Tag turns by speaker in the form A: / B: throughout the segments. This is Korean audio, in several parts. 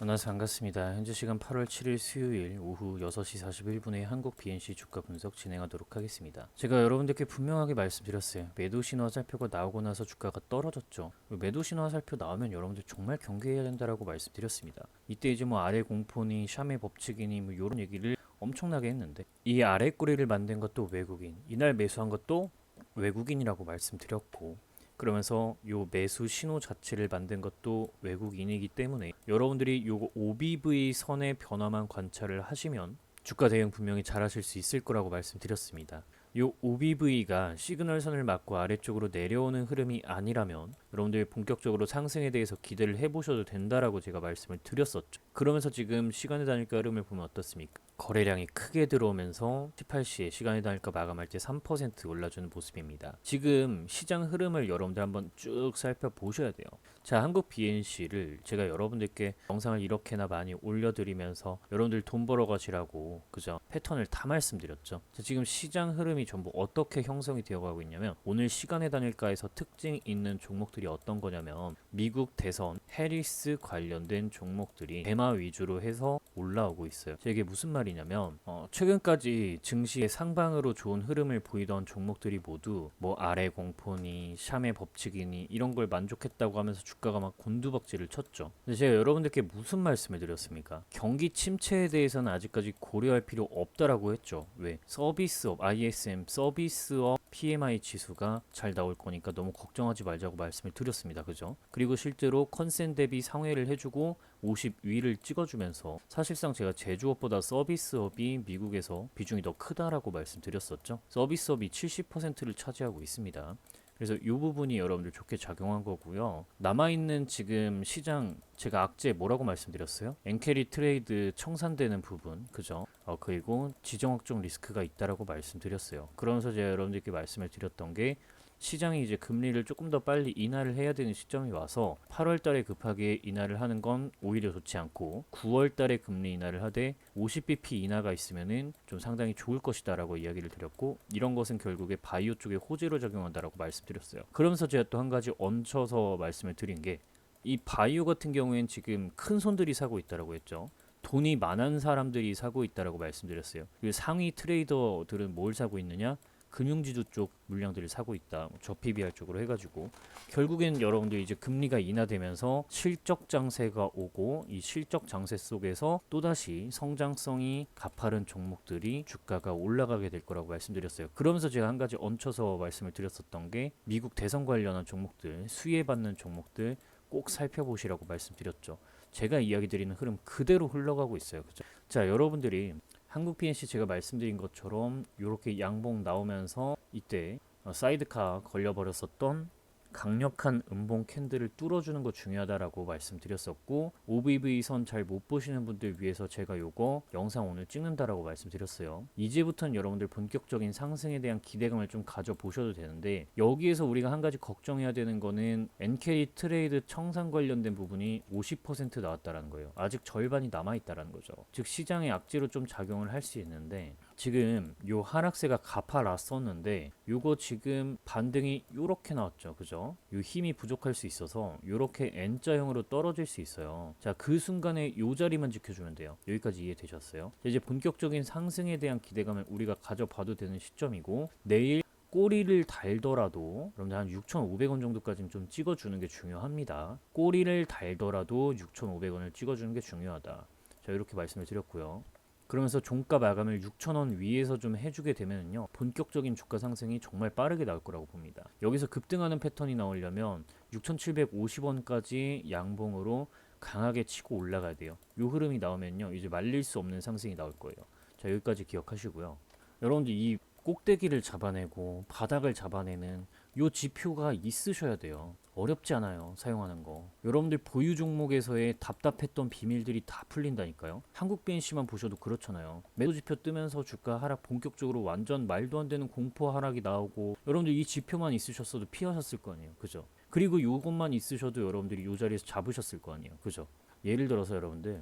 A: 만나서 반갑습니다. 현재 시간 8월 7일 수요일 오후 6시 41분에 한국 BNC 주가 분석 진행하도록 하겠습니다. 제가 여러분들께 분명하게 말씀드렸어요. 매도 신호 화살표가 나오고 나서 주가가 떨어졌죠. 매도 신호 화살표 나오면 여러분들 정말 경계해야 된다라고 말씀드렸습니다. 이때 이제 뭐 아래 공포니 샤메 법칙이니 뭐 이런 얘기를 엄청나게 했는데 이 아래 꼬리를 만든 것도 외국인, 이날 매수한 것도 외국인이라고 말씀드렸고 그러면서 요 매수 신호 자체를 만든 것도 외국인이기 때문에 여러분들이 요거 OBV 선의 변화만 관찰을 하시면 주가 대응 분명히 잘 하실 수 있을 거라고 말씀드렸습니다. 요 OBV가 시그널 선을 맞고 아래쪽으로 내려오는 흐름이 아니라면 여러분들이 본격적으로 상승에 대해서 기대를 해보셔도 된다라고 제가 말씀을 드렸었죠. 그러면서 지금 시간의 단일가 흐름을 보면 어떻습니까? 거래량이 크게 들어오면서 18시에 시간의 단일가 마감할 때 3% 올라주는 모습입니다. 지금 시장 흐름을 여러분들 한번 쭉 살펴보셔야 돼요. 자, 한국 BNC를 제가 여러분들께 영상을 이렇게나 많이 올려드리면서 여러분들 돈 벌어 가시라고 그죠? 패턴을 다 말씀드렸죠. 자, 지금 시장 흐름이 전부 어떻게 형성이 되어가고 있냐면 오늘 시간의 단일가에서 특징 있는 종목들이 어떤 거냐면 미국 대선 해리스 관련된 종목들이 대마 위주로 해서 올라오고 있어요. 자, 이게 무슨 말이냐면 어, 최근까지 증시의 상방으로 좋은 흐름을 보이던 종목들이 모두 뭐 아래 공포니 샤메 법칙이니 이런 걸 만족했다고 하면서 주가가 막 곤두박질을 쳤죠. 근데 제가 여러분들께 무슨 말씀을 드렸습니까? 경기 침체에 대해서는 아직까지 고려할 필요 없다라고 했죠. 왜? 서비스업 ISM 서비스업 PMI 지수가 잘 나올 거니까 너무 걱정하지 말자고 말씀을 드렸습니다. 그죠? 그리고 실제로 컨센 대비 상회를 해주고 50위를 찍어주면서 사실상 제가 제조업보다 서비스업이 미국에서 비중이 더 크다라고 말씀드렸었죠. 서비스업이 70%를 차지하고 있습니다. 그래서 이 부분이 여러분들 좋게 작용한 거고요. 남아있는 지금 시장 제가 악재 뭐라고 말씀드렸어요? 엔캐리 트레이드 청산되는 부분, 그죠? 어, 그리고 지정학적 리스크가 있다라고 말씀드렸어요. 그러면서 제가 여러분들께 말씀을 드렸던 게 시장이 이제 금리를 조금 더 빨리 인하를 해야 되는 시점이 와서 8월 달에 급하게 인하를 하는 건 오히려 좋지 않고 9월 달에 금리 인하를 하되 50bp 인하가 있으면은 좀 상당히 좋을 것이다라고 이야기를 드렸고 이런 것은 결국에 바이오 쪽에 호재로 작용한다라고 말씀드렸어요. 그러면서 제가 또 한 가지 얹혀서 말씀을 드린 게 이 바이오 같은 경우엔 지금 큰 손들이 사고 있다라고 했죠. 돈이 많은 사람들이 사고 있다라고 말씀드렸어요. 그 상위 트레이더들은 뭘 사고 있느냐? 금융지주 쪽 물량들을 사고 있다. 뭐저 PBR 쪽으로 해가지고 결국엔 여러분들 이제 금리가 인하되면서 실적 장세가 오고 이 실적 장세 속에서 또다시 성장성이 가파른 종목들이 주가가 올라가게 될 거라고 말씀드렸어요. 그러면서 제가 한 가지 얹혀서 말씀을 드렸었던 게 미국 대선 관련한 종목들, 수혜받는 종목들 꼭 살펴보시라고 말씀드렸죠. 제가 이야기 드리는 흐름 그대로 흘러가고 있어요. 그죠? 자, 여러분들이 한국 PNC 제가 말씀드린 것처럼 이렇게 양봉 나오면서 이때 어, 사이드카 걸려버렸었던 강력한 음봉 캔들을 뚫어주는 거 중요하다라고 말씀드렸었고 OBV 선 잘 못 보시는 분들 위해서 제가 요거 영상 오늘 찍는다라고 말씀드렸어요. 이제부터는 여러분들 본격적인 상승에 대한 기대감을 좀 가져보셔도 되는데 여기에서 우리가 한 가지 걱정해야 되는 거는 NK 트레이드 청산 관련된 부분이 50% 나왔다라는 거예요. 아직 절반이 남아 있다라는 거죠. 즉 시장의 악재로 좀 작용을 할 수 있는데 지금 요 하락세가 가파랐었는데 요거 지금 반등이 요렇게 나왔죠. 그죠? 요 힘이 부족할 수 있어서 요렇게 N자형으로 떨어질 수 있어요. 자 그 순간에 요 자리만 지켜주면 돼요. 여기까지 이해되셨어요? 자, 이제 본격적인 상승에 대한 기대감을 우리가 가져봐도 되는 시점이고 내일 꼬리를 달더라도 여러분들 한 6,500원 정도까지는 좀 찍어주는 게 중요합니다. 꼬리를 달더라도 6,500원을 찍어주는 게 중요하다. 자 이렇게 말씀을 드렸고요 그러면서 종가 마감을 6,000원 위에서 좀 해주게 되면요 본격적인 주가 상승이 정말 빠르게 나올 거라고 봅니다. 여기서 급등하는 패턴이 나오려면 6,750원까지 양봉으로 강하게 치고 올라가야 돼요. 요 흐름이 나오면요 이제 말릴 수 없는 상승이 나올 거예요. 자 여기까지 기억하시고요. 여러분들 이 꼭대기를 잡아내고 바닥을 잡아내는 요 지표가 있으셔야 돼요. 어렵지 않아요. 사용하는 거. 여러분들 보유 종목에서의 답답했던 비밀들이 다 풀린다니까요. 한국 BNC만 보셔도 그렇잖아요. 매도 지표 뜨면서 주가 하락 본격적으로 완전 말도 안 되는 공포 하락이 나오고 여러분들 이 지표만 있으셨어도 피하셨을 거 아니에요. 그죠? 그리고 요것만 있으셔도 여러분들이 요 자리에서 잡으셨을 거 아니에요. 그죠? 예를 들어서 여러분들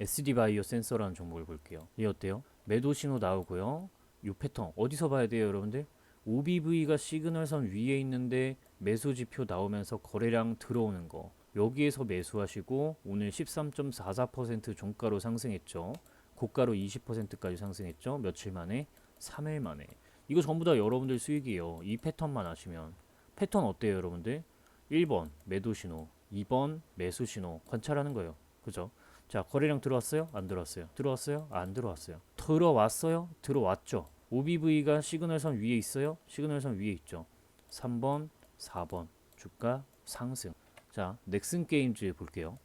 A: SD 바이오 센서라는 종목을 볼게요. 얘 어때요? 매도 신호 나오고요. 요 패턴 어디서 봐야 돼요, 여러분들? OBV가 시그널선 위에 있는데 매수 지표 나오면서 거래량 들어오는 거 여기에서 매수하시고 오늘 13.44% 종가로 상승했죠. 고가로 20%까지 상승했죠. 며칠 만에 3일 만에. 이거 전부 다 여러분들 수익이에요. 이 패턴만 아시면. 패턴 어때요, 여러분들? 1번 매도 신호, 2번 매수 신호 관찰하는 거예요. 그죠? 자, 거래량 들어왔어요? 안 들어왔어요? 들어왔어요? 안 들어왔어요. 들어왔어요? 들어왔죠. OBV가 시그널선 위에 있어요? 시그널선 위에 있죠. 3번, 4번 주가 상승. 자, 넥슨 게임즈 볼게요.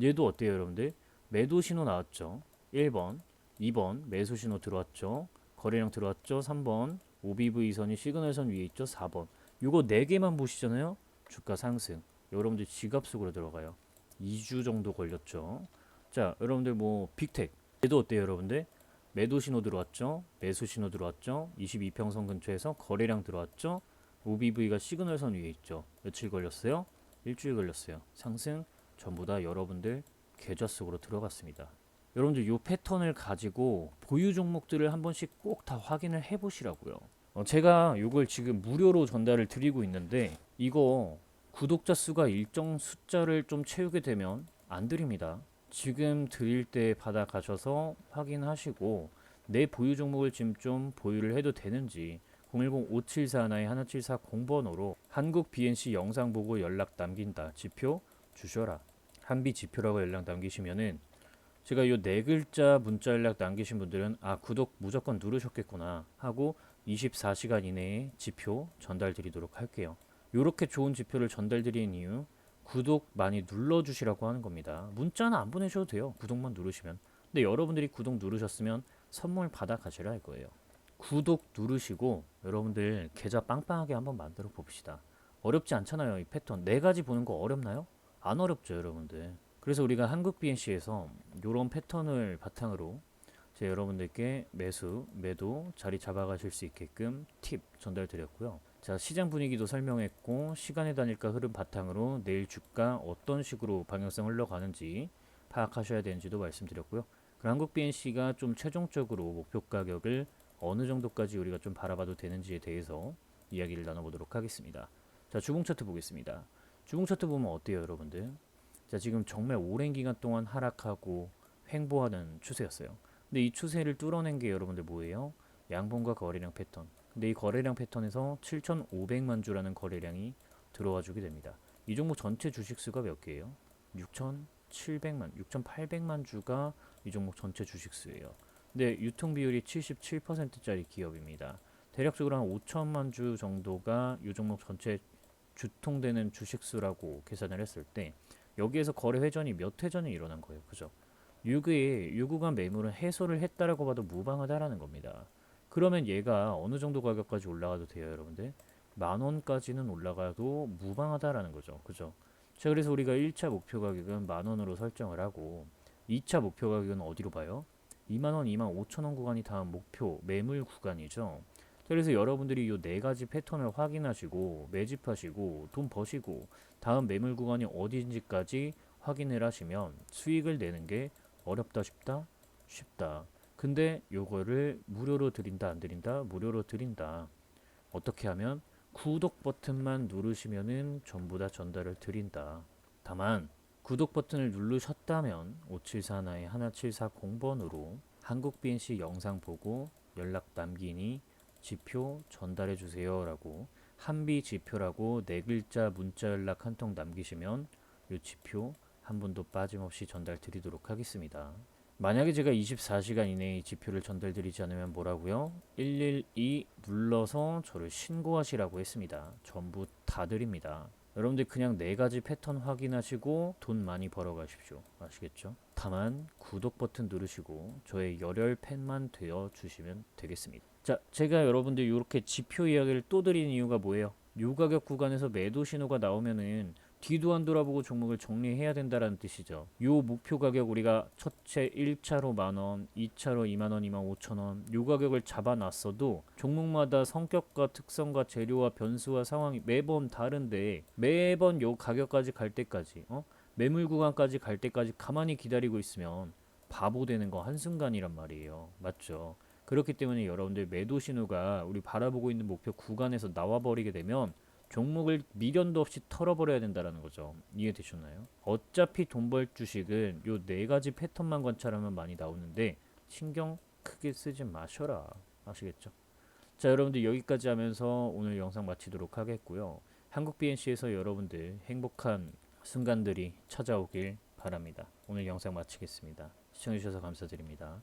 A: 얘도 어때요, 여러분들? 매도 신호 나왔죠. 1번, 2번 매수 신호 들어왔죠. 거래량 들어왔죠. 3번 OBV 선이 시그널선 위에 있죠. 4번. 요거 4개만 보시잖아요. 주가 상승. 여러분들 지갑 속으로 들어가요. 2주 정도 걸렸죠. 자, 여러분들 뭐 빅텍 얘도 어때요, 여러분들? 매도 신호 들어왔죠. 매수 신호 들어왔죠. 22평선 근처에서 거래량 들어왔죠. OBV가 시그널선 위에 있죠. 며칠 걸렸어요? 일주일 걸렸어요. 상승 전부 다 여러분들 계좌 속으로 들어갔습니다. 여러분들 이 패턴을 가지고 보유 종목들을 한 번씩 꼭 다 확인을 해 보시라고요. 어, 제가 이걸 지금 무료로 전달을 드리고 있는데 이거 구독자 수가 일정 숫자를 좀 채우게 되면 안 드립니다. 지금 드릴 때 받아 가셔서 확인하시고 내 보유 종목을 지금 좀 보유를 해도 되는지 010-5741-1740 번호로 한국 BNC 영상 보고 연락 남긴다. 지표 주셔라. 한비 지표라고 연락 남기시면은 제가 요 네 글자 문자 연락 남기신 분들은 아 구독 무조건 누르셨겠구나 하고 24시간 이내에 지표 전달 드리도록 할게요. 요렇게 좋은 지표를 전달 드리는 이유 구독 많이 눌러 주시라고 하는 겁니다. 문자는 안 보내셔도 돼요. 구독만 누르시면. 근데 여러분들이 구독 누르셨으면 선물 받아 가시라 할 거예요. 구독 누르시고 여러분들 계좌 빵빵하게 한번 만들어 봅시다. 어렵지 않잖아요. 이 패턴 네 가지 보는 거 어렵나요? 안 어렵죠, 여러분들. 그래서 우리가 한국 BNC에서 이런 패턴을 바탕으로 제 여러분들께 매수, 매도 자리 잡아가실 수 있게끔 팁 전달 드렸고요. 자, 시장 분위기도 설명했고 시간의 단일가 흐름 바탕으로 내일 주가 어떤 식으로 방향성 흘러가는지 파악하셔야 되는지도 말씀드렸고요. 그 한국 BNC가 좀 최종적으로 목표 가격을 어느 정도까지 우리가 좀 바라봐도 되는지에 대해서 이야기를 나눠보도록 하겠습니다. 자, 주봉 차트 보겠습니다. 주봉 차트 보면 어때요, 여러분들? 자, 지금 정말 오랜 기간 동안 하락하고 횡보하는 추세였어요. 근데 이 추세를 뚫어낸 게 여러분들 뭐예요? 양봉과 거래량 패턴. 근데 이 거래량 패턴에서 7,500만 주라는 거래량이 들어와 주게 됩니다. 이 종목 전체 주식 수가 몇 개예요? 6,700만, 6,800만 주가 이 종목 전체 주식 수예요. 근데 유통 비율이 77%짜리 기업입니다. 대략적으로 한 5천만 주 정도가 이 종목 전체 주통되는 주식 수라고 계산을 했을 때 여기에서 거래 회전이 몇 회전이 일어난 거예요. 그죠? 유그의 유구간 매물은 해소를 했다라고 봐도 무방하다라는 겁니다. 그러면 얘가 어느 정도 가격까지 올라가도 돼요, 여러분들? 만 원까지는 올라가도 무방하다라는 거죠. 그죠? 자, 그래서 우리가 1차 목표 가격은 만 원으로 설정을 하고 2차 목표 가격은 어디로 봐요? 2만 원, 2만 5천 원 구간이 다음 목표 매물 구간이죠. 자, 그래서 여러분들이 이 네 가지 패턴을 확인하시고 매집하시고 돈 버시고 다음 매물 구간이 어디인지까지 확인을 하시면 수익을 내는 게 어렵다 쉽다 쉽다. 근데 요거를 무료로 드린다 안 드린다 무료로 드린다. 어떻게 하면 구독 버튼만 누르시면은 전부 다 전달을 드린다. 다만 구독 버튼을 누르셨다면 5741의 1740번으로 한국 BNC 영상 보고 연락 남기니 지표 전달해 주세요 라고 한비 지표라고 네 글자 문자 연락 한 통 남기시면 이 지표 한 분도 빠짐없이 전달 드리도록 하겠습니다. 만약에 제가 24시간 이내에 이 지표를 전달 드리지 않으면 뭐라고요? 112 눌러서 저를 신고하시라고 했습니다. 전부 다 드립니다. 여러분들 그냥 네 가지 패턴 확인하시고 돈 많이 벌어 가십시오. 아시겠죠? 다만 구독 버튼 누르시고 저의 열혈 팬만 되어 주시면 되겠습니다. 자, 제가 여러분들 이렇게 지표 이야기를 또 드리는 이유가 뭐예요? 요 가격 구간에서 매도 신호가 나오면은 뒤도 안 돌아보고 종목을 정리해야 된다라는 뜻이죠. 요 목표 가격 우리가 첫째 1차로 만원, 2차로 2만원, 2만 5천원 요 가격을 잡아놨어도 종목마다 성격과 특성과 재료와 변수와 상황이 매번 다른데 매번 요 가격까지 갈 때까지 어? 매물 구간까지 갈 때까지 가만히 기다리고 있으면 바보 되는 거 한순간이란 말이에요. 맞죠? 그렇기 때문에 여러분들 매도 신호가 우리 바라보고 있는 목표 구간에서 나와 버리게 되면 종목을 미련도 없이 털어버려야 된다라는 거죠. 이해되셨나요? 어차피 돈 벌 주식은 요 네 가지 패턴만 관찰하면 많이 나오는데 신경 크게 쓰지 마셔라. 아시겠죠? 자, 여러분들 여기까지 하면서 오늘 영상 마치도록 하겠고요. 한국 BNC에서 여러분들 행복한 순간들이 찾아오길 바랍니다. 오늘 영상 마치겠습니다. 시청해주셔서 감사드립니다.